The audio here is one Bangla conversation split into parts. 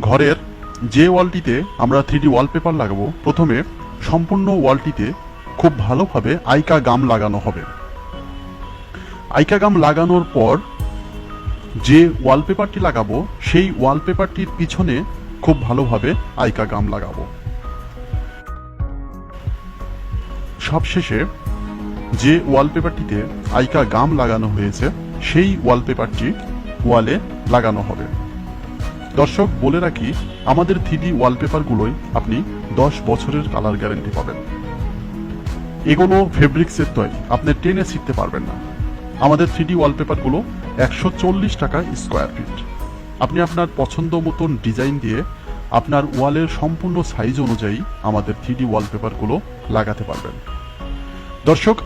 ঘরের যে ওয়ালটিতে আমরা থ্রি ওয়ালপেপার লাগাবো, প্রথমে সম্পূর্ণ ওয়ালটিতে খুব ভালোভাবে আইকা গাম লাগানো হবে। আইকা গাম লাগানোর পর যে ওয়ালপেপারটি লাগাবো, সেই ওয়ালপেপারটির পিছনে খুব ভালোভাবে আইকা গাম লাগাবো। সবশেষে যে ওয়ালপেপারটিতে আইকা গাম লাগানো হয়েছে, সেই ওয়ালপেপারটি ওয়ালে লাগানো হবে। দর্শক, বলে রাখি, আমাদের থ্রিডি ওয়ালপেপারগুলোই আপনি দশ বছরের কালার গ্যারেন্টি পাবেন। এগুলো ফেব্রিক্সের তৈরি, আপনি টেনে শিখতে পারবেন না। আমাদের থ্রিডি ওয়ালপেপারগুলো একশো চল্লিশ টাকা স্কোয়ার ফিট। আপনি আপনার পছন্দ মতন ডিজাইন দিয়ে আপনার ওয়ালের সম্পূর্ণ সাইজ অনুযায়ী আমাদের থ্রিডি ওয়ালপেপারগুলো লাগাতে পারবেন। দর্শক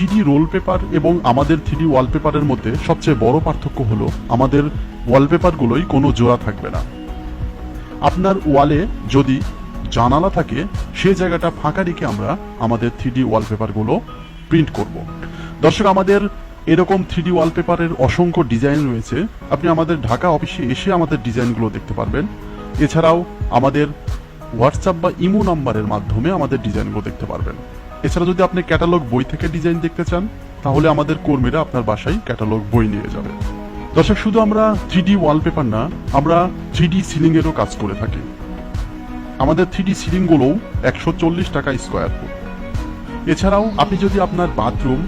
থ্রিডি রোল পেপার এবং আমাদের থ্রিডি ওয়ালপেপারের মধ্যে সবচেয়ে বড় পার্থক্য হলো, আমাদের ওয়ালপেপারগুলোই কোনো জোড়া থাকবে না। আপনার ওয়ালে যদি জানালা থাকে, সে জায়গাটা ফাঁকা রেখে আমরা আমাদের থ্রিডি ওয়ালপেপারগুলো প্রিন্ট করব। দর্শক, আমাদের এরকম থ্রিডি ওয়ালপেপারের অসংখ্য ডিজাইন রয়েছে। আপনি আমাদের ঢাকা অফিসে এসে আমাদের ডিজাইনগুলো দেখতে পারবেন। এছাড়াও আমাদের হোয়াটসঅ্যাপ বা ইমো নাম্বারের মাধ্যমে আমাদের ডিজাইনগুলো দেখতে পারবেন। এছাড়া যদি আপনি ক্যাটালগ বই থেকে ডিজাইন দেখতে চান, তাহলে আমাদের কর্মীরা আপনার বাসায় ক্যাটালগ বই নিয়ে যাবে। দর্শক, শুধু আমরা থ্রিডি ওয়ালপেপার না, আমরা থ্রিডি সিলিং এরও কাজ করে থাকি। আমাদের থ্রিডি সিলিং গুলোও একশো চল্লিশ টাকা স্কোয়ার ফুট এছাড়াও আপনি যদি আপনার বাথরুম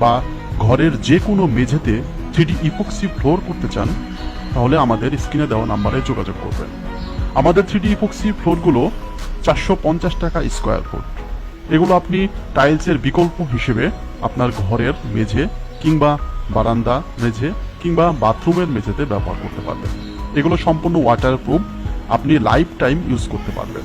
বা ঘরের যে কোনো মেঝেতে থ্রিডি ইপক্সি ফ্লোর করতে চান, তাহলে আমাদের স্ক্রিনে দেওয়া নাম্বারে যোগাযোগ করবেন। আমাদের থ্রি থ্রিডি ইপক্সি ফ্লোরগুলো চারশো পঞ্চাশ টাকা স্কোয়ার ফুট এগুলো আপনি টাইলসের বিকল্প হিসেবে আপনার ঘরের মেঝে কিংবা বারান্দা মেঝে কিংবা বাথরুমের মেঝেতে ব্যবহার করতে পারবেন। এগুলো সম্পূর্ণ ওয়াটারপ্রুফ আপনি লাইফ টাইম ইউজ করতে পারবেন।